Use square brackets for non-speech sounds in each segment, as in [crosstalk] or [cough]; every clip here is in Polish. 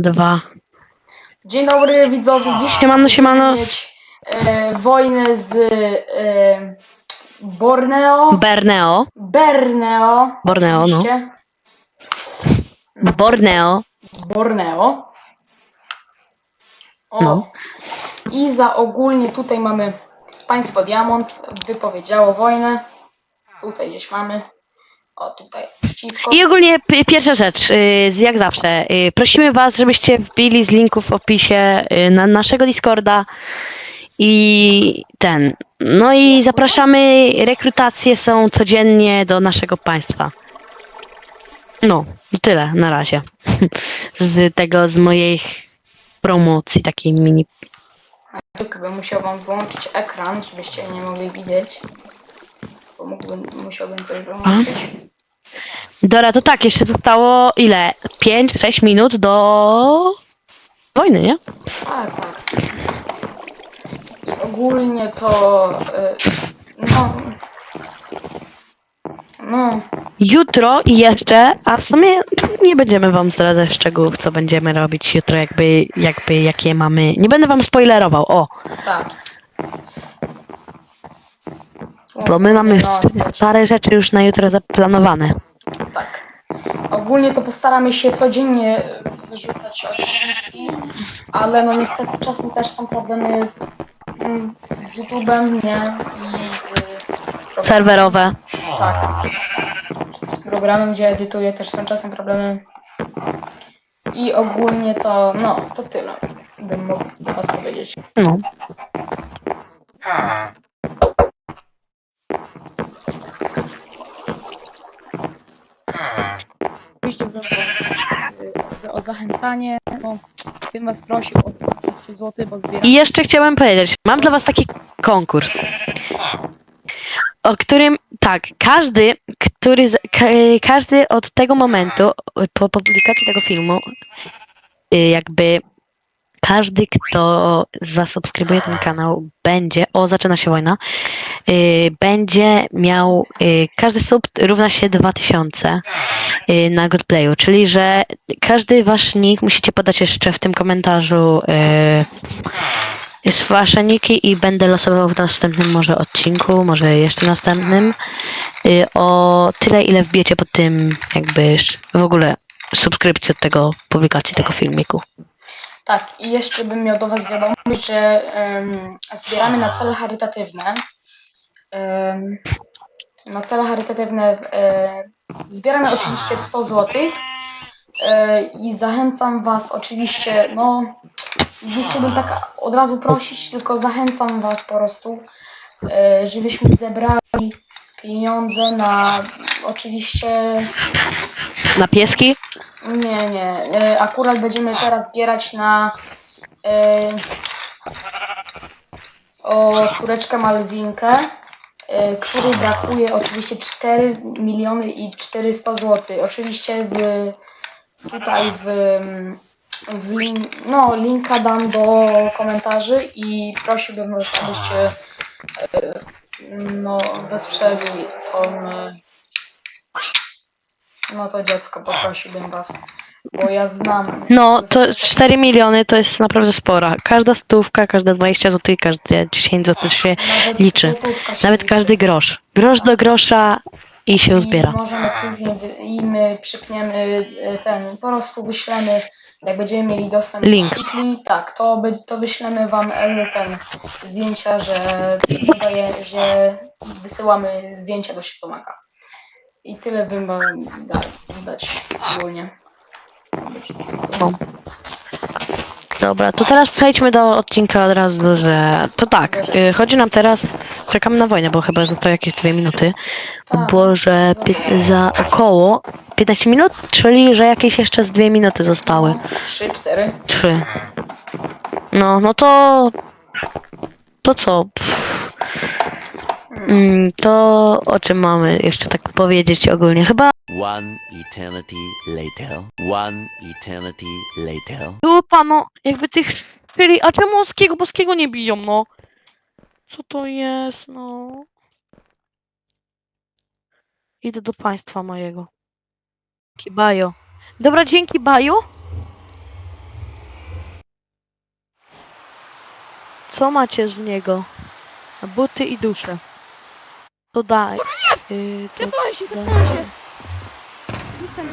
dwa. Dzień dobry widzowie. Dziś Siemano, siemano. mieć, e, wojnę z e, Borneo. Berneo. Berneo. Borneo, no. oczywiście. Borneo. Borneo. O. No. I za ogólnie tutaj mamy państwo Diamonds wypowiedziało wojnę. Tutaj gdzieś mamy. O, tutaj przeciwko. I ogólnie p- pierwsza rzecz, y, z- jak zawsze, y, prosimy was, żebyście wbili z linków w opisie y, na naszego Discorda i ten. No i zapraszamy, rekrutacje są codziennie do naszego państwa. No, i tyle na razie. [laughs] Z tego, z mojej promocji, takiej mini. Tylko bym musiał wam wyłączyć ekran, żebyście nie mogli widzieć. Bo mógłbym, musiałbym coś wyłączyć. Dobra, to tak, jeszcze zostało ile? 5-6 minut do wojny, nie? Tak, tak. Ogólnie to. y, No. No. Jutro i jeszcze, a w sumie nie będziemy wam zdradzać szczegółów, co będziemy robić jutro, jakby, jakby jakie mamy. Nie będę wam spoilerował, o, Tak. Bo my mamy parę rzeczy już na jutro zaplanowane. Tak. Ogólnie to postaramy się codziennie wyrzucać odcinki, ale no niestety czasem też są problemy mm, z YouTube'em, nie? I z. Serwerowe. Tak. Z programem, gdzie edytuję, też są czasem problemy. I ogólnie to, no, to tyle. Bym mógł do Was powiedzieć. No. Oczywiście bym Was y, za- o zachęcanie, no, bym Was prosił o 15 zł, bo zbieram. I jeszcze chciałem powiedzieć, mam dla was taki konkurs, o którym, tak, każdy, który, z, ka, każdy od tego momentu, po publikacji tego filmu, y, jakby każdy, kto zasubskrybuje ten kanał, będzie, o, zaczyna się wojna, y, będzie miał, y, każdy sub równa się 2000 y, na Godplayu, czyli że każdy wasz nick musicie podać jeszcze w tym komentarzu y, jest wasze niki i będę losował w następnym może odcinku, może jeszcze następnym y, o tyle, ile wbijecie pod tym jakby w ogóle subskrypcję od tego publikacji tego filmiku. Tak, i jeszcze bym miał do Was wiadomość, że zbieramy na cele charytatywne. Na cele charytatywne e, zbieramy oczywiście 100 zł. E, I zachęcam Was oczywiście, no nie chciałbym tak od razu prosić, tylko zachęcam Was po prostu, e, żebyśmy zebrali pieniądze na oczywiście Na pieski? nie, nie. E, Akurat będziemy teraz zbierać na e, o córeczkę Malwinkę, e, której brakuje oczywiście 4 miliony i 400 zł. Oczywiście w, tutaj w, w no, linka dam do komentarzy i prosiłbym was, abyście e, no, wesprzeli tą no to dziecko, poprosiłbym was. Bo ja znam. No, to 4 miliony to jest naprawdę spora. Każda stówka, każda 20 zł, każde 10 zł się Nawet liczy. złotówka się Nawet liczy. każdy grosz. Grosz do grosza i się I zbiera. możemy później wy- i my przypniemy y, ten, po prostu wyślemy, jak będziemy mieli dostęp Link. do Kikli, tak, to, by, to wyślemy wam e, ten zdjęcia, że że wysyłamy zdjęcia do Siepomaka. I tyle bym wam da, dać ogólnie. Dobra, to teraz przejdźmy do odcinka od razu, że to tak, y, chodzi nam teraz, czekamy na wojnę, bo chyba zostały jakieś dwie minuty, było, że pi- za około 15 minut, czyli że jakieś jeszcze z dwie minuty zostały, Trzy, cztery. trzy. No, no to, to co? Pff. Mm, to o czym mamy jeszcze tak powiedzieć ogólnie? Chyba One eternity later. One eternity later. dupa, no jakby tych chwili. A czemu Oskiego Boskiego nie biją, no? Co to jest, no? Idę do państwa mojego. Dzięki Bajo. Dobra, dzięki Bajo. Co macie z niego? Buty i dusze. To daj. Jest! Y, to Tepnąłem się, daj. tepnąłem się! Jestem.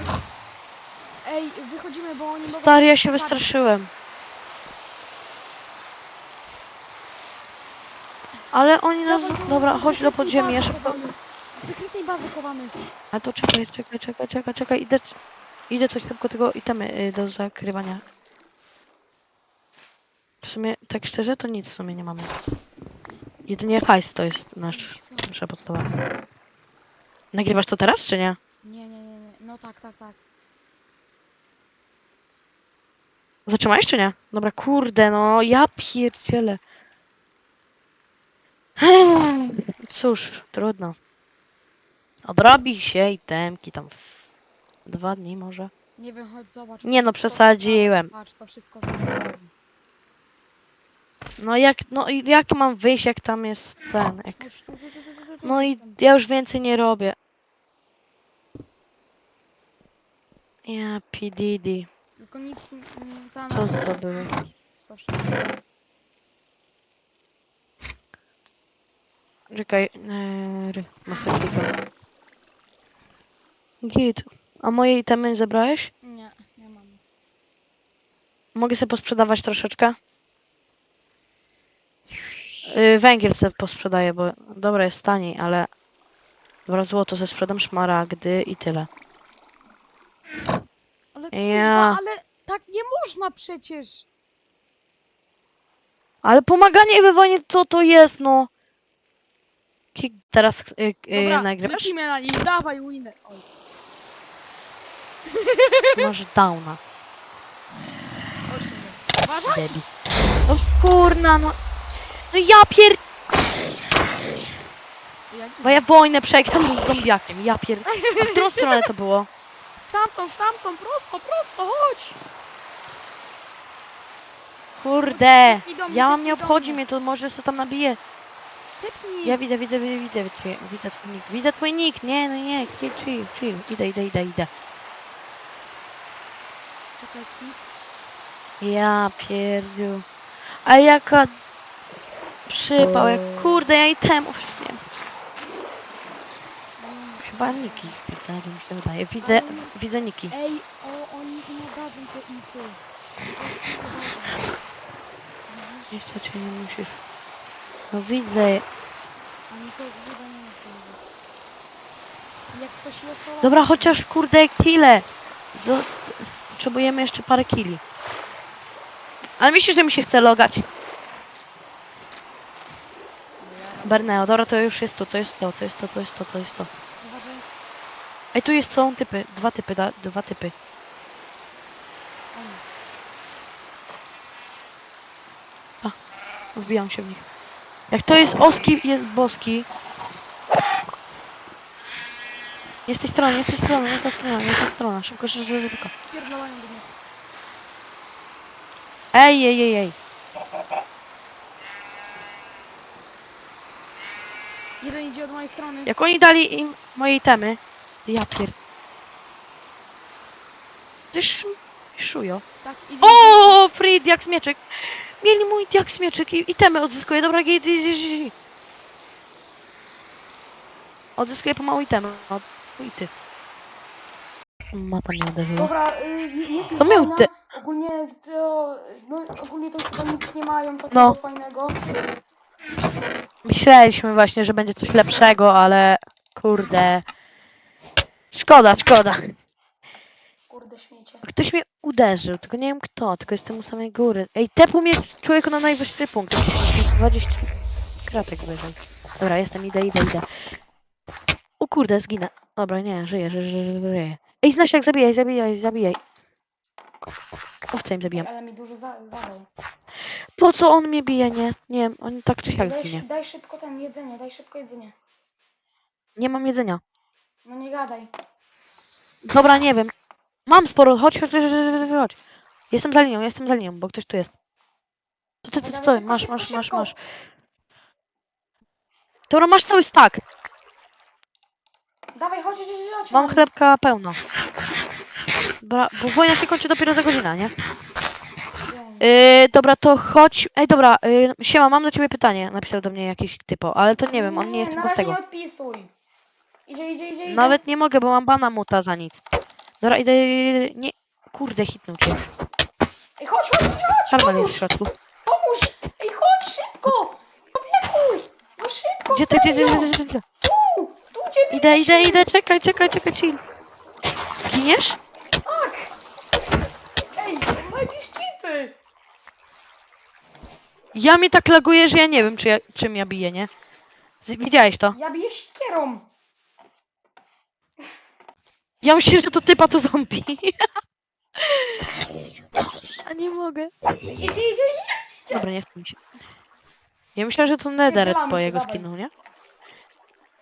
Ej, wychodzimy, bo oni mogą... Stary, ja się zabić. wystraszyłem. Ale oni nas... Dawaj, Dobra, chodź do sekretnej podziemi, ja bazy szybko... chowamy. Z sekretnej bazy chowamy. A to czekaj, czekaj, czekaj, czekaj, czekaj, idę... Idę coś szybko tego itemy y, do zakrywania. W sumie, tak szczerze, to nic w sumie nie mamy. Jedynie hajs to jest nasz, nasza podstawa. Nagrywasz to teraz, czy nie? Nie, nie, nie, nie. No tak, tak, tak. Zatrzymałeś, czy nie? Dobra, kurde, no, ja pierdzielę. [sighs] Cóż, trudno. Odrobi się i temki tam w dwa dni może. Nie wiem, chodź zobacz. Nie, no, wszystko przesadziłem. zabrałem. Patrz, to wszystko zabrałem. No jak, no i jak mam wyjść, jak tam jest ten, jak... No i ja już więcej nie robię. Ja, PDD. Tylko nic tam... Co to było? To wszystko. Czekaj, eee, masakryka. Git. A moje itemy zebrałeś? Nie, nie mam. Mogę sobie posprzedawać troszeczkę? Yy, węgiel sobie posprzedaję, bo dobra jest taniej, ale dobra złoto ze sprzedam szmaragdy i tyle. Ale Ja. kurwa, ale tak nie można przecież! Ale pomaganie w wojnie to to jest, no. Ki- Teraz yy, Dobra, nagrywasz? lecimy na nich, dawaj! Oj, [laughs] Masz downa, chodźmy. Uważaj! debil. No kurna, no. No ja pier... Bo ja wojnę przegram z zombiakiem, ja pier... A w którą stronę to było? Tamtą, tamtą, prosto, prosto, chodź! Kurde, do mnie, ja mam nie do obchodzi mnie. to może se tam nabiję. Tepnij! Ja widzę, widzę, widzę, widzę, widzę, widzę twój nick, widzę twój nick, nie, no nie, chill, chill, chill, idę, idę, idę, idę. Czekaj, nic. Ja pierdziu. A jaka przypał, jak kurde, ja i temu, nie chyba niki, tak mi się wydaje, widzę, widzę niki. Ej, o, oni nie dadzą te. Widzisz? Jeszcze cię nie musisz. No widzę. Oni to chyba nie muszą wiedzieć. Jak ktoś jest, to... Dobra, chociaż kurde kile. Zost- Potrzebujemy jeszcze parę kili. Ale myślisz, że mi się chce logać? Berneo, dobra, to już jest to, to jest to, to jest to, to jest to, to jest to. Uważaj. Ej, tu jest są typy, dwa typy, da, dwa typy. Oni. Wbijam się w nich. Jak to jest oski, jest boski. Z tej strony, z tej strony, nie z tej strony, nie z tej strony. Szybko, szybko, szybko. Spierdalają do mnie. Ej, ej, ej, ej. Jeden idzie od mojej strony. Jak oni dali im moje itemy, ja pier... Ty sz... szujo. Tak, idzie. O, free diaks mieczek. Mieli mój diaks mieczek i itemy odzyskuję. Dobra, git. Odzyskuję pomału itemy. O, i ty. Mata mnie uderzyła. Dobra, y, jest już To miał ty- Ogólnie to, no, ogólnie to chyba nic nie mają takiego No. fajnego. Myśleliśmy właśnie, że będzie coś lepszego, ale kurde. Szkoda, szkoda. Kurde śmiecie. Ktoś mnie uderzył, tylko nie wiem kto, tylko jestem u samej góry. Ej, tepł mnie człowieku na najwyższy punkt. jakieś 20 kratek wyżej. Dobra, jestem, idę, idę, idę. O kurde, zginę. Dobra, nie, żyję, żyję, żyję, żyję. Ej, znasz jak zabijaj, zabijaj, zabijaj. Owce im zabijam. Ale mi dużo za, zadaj. Po co on mnie bije, nie? Nie wiem, on tak czy siak Daj, zginie. daj szybko ten jedzenie, daj szybko jedzenie. Nie mam jedzenia. No nie gadaj. Dobra, nie wiem. Mam sporo, chodź, chodź, chodź, chodź, chodź. Jestem za linią, jestem za linią, bo ktoś tu jest. To ty, ty, Dawaj, ty, szybko, masz, szybko, masz, masz, szybko. masz. Dobra, masz cały stack. Dawaj, chodź, chodź, chodź, chodź. Mam chlebka pełno. Dobra, bo wojna się kończy dopiero za godzinę, nie? Yy, dobra, to chodź. Ej, dobra, yy, siema, mam do ciebie pytanie. Napisał do mnie jakiś typo, ale to nie wiem, on nie jest chyba z tego. nie odpisuj. Idzie, idzie, idzie, idzie. Nawet nie mogę, bo mam bana muta za nic. Dobra, idę. Nie. Kurde, hitnął cię. Ej, chodź, chodź, chodź, chodź, pomóż, jest w środku. pomóż. Ej, chodź, szybko. Opiekuj. No szybko, Gdzie ty, gdzie, serio. gdzie, gdzie, gdzie? Tu, tu ciebie Idę, idę, idę, czekaj, czekaj, czekaj, chill. Giniesz? Tak. Ej, ma jakieś cheaty. Ja mi tak laguje, że ja nie wiem, czy ja, czym ja biję, nie? Z- Widziałeś to? Ja biję sikierą. Ja myślę, że to typa to zombie. A nie mogę. Idzie, idzie, idzie. Dobra, nie chcę mi się. Ja myślałem, że to Nether Strzelamy po się, jego dawaj. skinu, nie?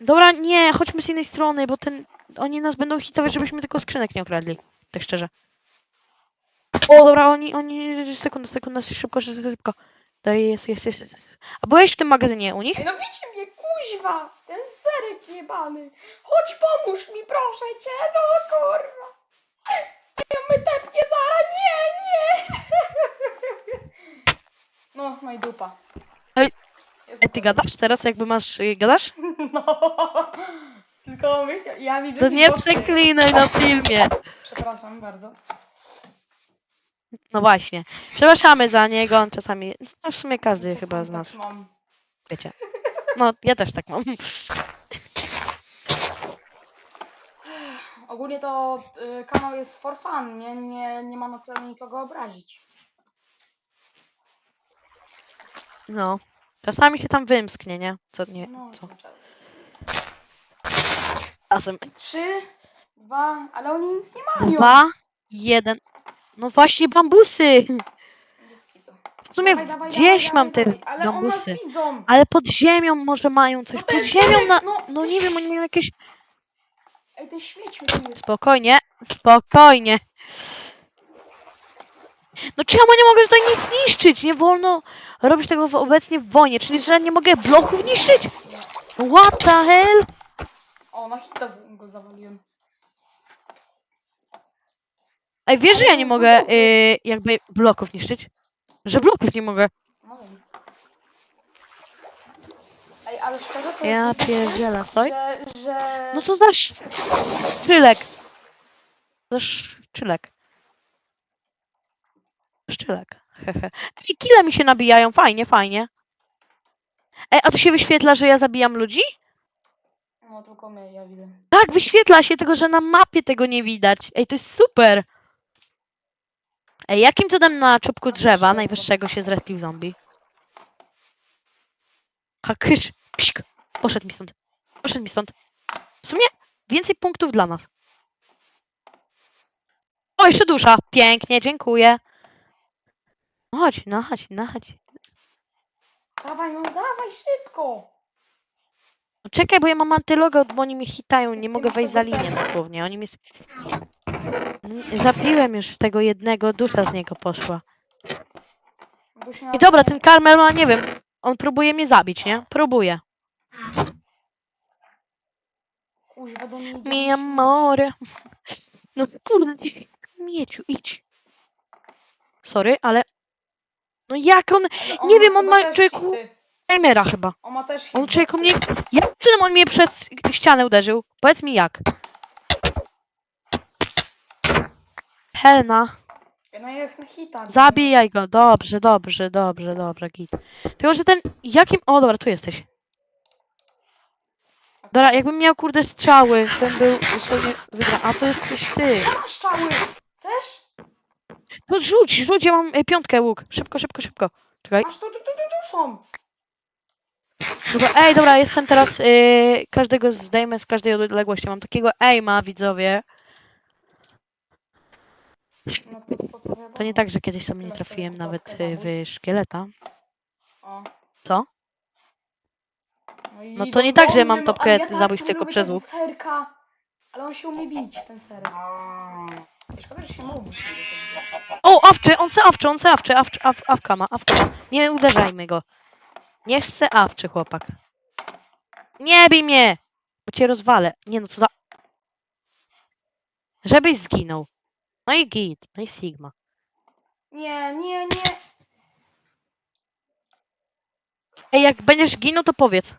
Dobra, nie, chodźmy z innej strony, bo ten... Oni nas będą hitować, żebyśmy tylko skrzynek nie okradli. Tak szczerze. O, dobra, oni, oni... Sekunda, sekunda, szybko, szybko, szybko. Dalej jest, jest, jest. jest. A byłeś w tym magazynie u nich? No widzicie mnie, kuźwa. Ten serek jebany. Chodź, pomóż mi, proszę cię. No, kurwa. Ej, my tepnie zara. Nie, nie. No, no i dupa. Ej, Jest Ej, ty dupa. gadasz teraz, jakby masz... y, Gadasz? [laughs] No. Tylko myślę, ja widzę To nie przeklinaj na filmie. Przepraszam bardzo. No właśnie. Przepraszamy za niego, on czasami... No w sumie każdy Czasami chyba z nas, tak mam. wiecie. No, ja też tak mam. Ogólnie to y, kanał jest for fun, nie, nie, nie ma na celu nikogo obrazić. No. Czasami się tam wymsknie, nie? Co nie, No, co? Czasem. Trzy, dwa, ale oni nic nie mają. Dwa, jeden. No właśnie, bambusy! W sumie Dawaj, dawaj, gdzieś dawaj, mam te dawaj. Ale on nas bambusy. widzą. Ale pod ziemią może mają coś. No to Pod jest ziemią na... no, No nie wiem, oni mają jakieś... Ej, ten śmieć mi tu jest. Spokojnie, spokojnie. No czemu nie mogę tutaj nic niszczyć? Nie wolno robić tego w, obecnie w wojnie. Czyli, że nie mogę bloków niszczyć? What the hell? O, na hita z- go zawaliłem. Ej, wiesz, że ja nie mogę y, jakby bloków niszczyć? Że bloków nie mogę. Wiem. Ej, ale szczerze to Ja jest pierdzielę, soj. że, że... No to za szczylek. Za szczylek. Szczylek. Hehe. Ej, kile mi się nabijają. Fajnie, fajnie. Ej, a to się wyświetla, że ja zabijam ludzi? No tylko mnie, ja widzę. Tak, wyświetla się, tylko że na mapie tego nie widać. Ej, to jest super. Ej, jakim cudem na czubku drzewa najwyższego się zrespił zombie? Hakysz, psik. Poszedł mi stąd. Poszedł mi stąd. W sumie więcej punktów dla nas. O, jeszcze dusza. Pięknie, dziękuję. No chodź, no chodź, no chodź. Dawaj, no dawaj, szybko! No Czekaj, bo ja mam antyloga, bo oni mnie hitają, nie mogę wejść za linię dosłownie. Oni mnie... Mm, Zabiłem już tego jednego, dusza z niego poszła. I dobra, ten Karmel ma, nie wiem, on próbuje mnie zabić, nie? Próbuje. Kuźwa, do mnie Mi amore. No kurde, mieciu, idź. Sorry, ale... No jak on... Nie wiem, on ma- człowieku. Timera chyba. On ma też On człowieku mnie... hitboxy. Jak cudem on mnie przez ścianę uderzył? Powiedz mi jak. Helna. No jak na hita. Zabijaj go. Dobrze, dobrze, dobrze, dobrze, git. Tylko, że ten... Jakim... O, dobra, tu jesteś. Dobra, jakbym miał, kurde, strzały, ten był dosłownie wygra. A to jesteś ty. Masz strzały! Chcesz? No rzuć, rzuć, ja mam y, piątkę łuk. Szybko, szybko, szybko. Czekaj. Tu, tu, tu, tu, tu są! Dobra, ej, dobra, jestem teraz... Y, każdego zdejmę z każdej odległości. Mam takiego aima, widzowie. No to, to, to, To nie tak, że kiedyś sobie nie trafiłem nawet y, w zabójstw. szkieleta. O. Co? No, i No to nie tak, że dobrze, mam no, topkę ale ja tak zabójstw tylko lubię przez tego łuk. serka. Ale on się umie bić, ten serek. Szkoda, że się mówi. O, awczy, on se awczy, on se awczy, awczy, aw, awka ma, awka. Nie uderzajmy go. Niech se awczy, chłopak. Nie bij mnie! Bo cię rozwalę. Nie no, co za... Żebyś zginął. No i git. No i Sigma. Nie, nie, nie. Ej, jak będziesz ginął, to powiedz.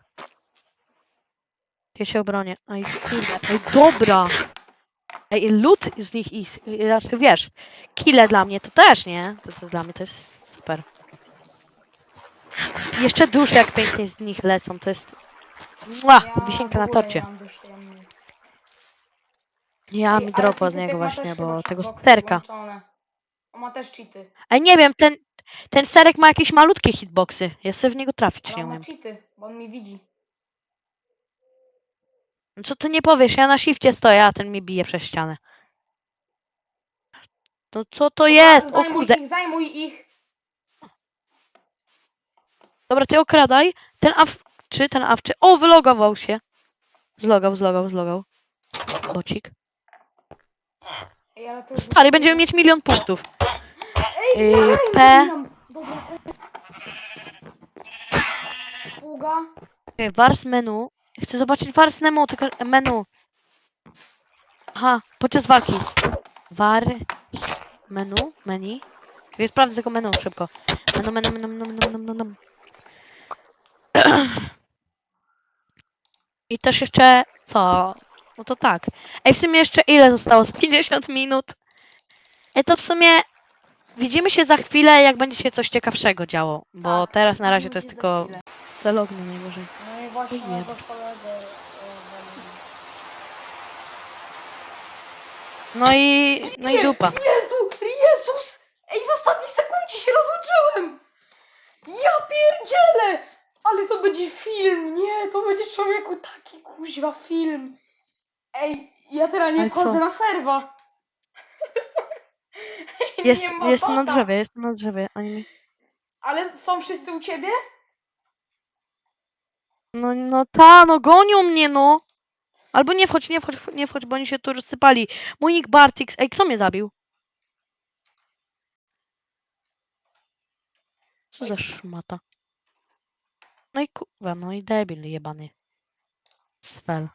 Ja się obronię. Ej, kurde. Ej, dobra. Ej, lód z nich, i. Znaczy, wiesz, kile dla mnie to też, nie? To, to dla mnie to jest super. Jeszcze dusze jak pięknie z nich lecą, to jest... Mua, wisienka w na torcie. nie mam duszy, ja Ja mi ten z niego ma właśnie, bo tego sterka. On ma też cheaty, Ej, nie wiem, ten, ten serek ma jakieś malutkie hitboxy. Ja sobie w niego trafić ale nie on ma umiem. cheaty, bo on mi widzi. No Co ty nie powiesz? Ja na shifcie stoję, a ten mi bije przez ścianę. No co to jest? O Zajmuj kurde. ich, zajmuj ich. Dobra, ty okradaj. Ten af... Czy ten awczy? O, wylogował się. Zlogał, zlogał, zlogał. Bocik. Ej, ale to Stary, będziemy mieć milion punktów. Ej, Yy, yy, P. Dobra, to jest... Pługa. Czekaj, Wars menu. Chcę zobaczyć wars menu, tylko menu. Aha, podczas walki. War... Menu? Menu? Czekaj, sprawdzę tylko menu, szybko. Menu, menu, menu, menu, menu, menu, menu. I też jeszcze... Co? No to tak. Ej, w sumie jeszcze ile zostało? Z 50 minut? Ej, to w sumie... Widzimy się za chwilę, jak będzie się coś ciekawszego działo. Bo Tak, teraz na razie to widzimy jest się za tylko... chwilę. Celowny najgorzej. No i właśnie Nie. mojego kolegę... e, walili. No i... No i dupa. Jezu, Jezus! Ej, w ostatniej sekundzie się rozłączyłem! Ja pierdzielę! Ale to będzie film, nie, to będzie człowieku taki kuźwa film. Ej, ja teraz nie Ale wchodzę na serwa. [laughs] Jest, ma jestem na bota. drzewie, jestem na drzewie. Oni mi... Ale są wszyscy u ciebie? No, no ta, no gonią mnie, no! Albo nie wchodź, nie wchodź, nie wchodź, bo oni się tu rozsypali. Mój nick Bartix. Ej, kto mnie zabił? Co za szmata? No i kurwa, no i debil jebany. Sfel.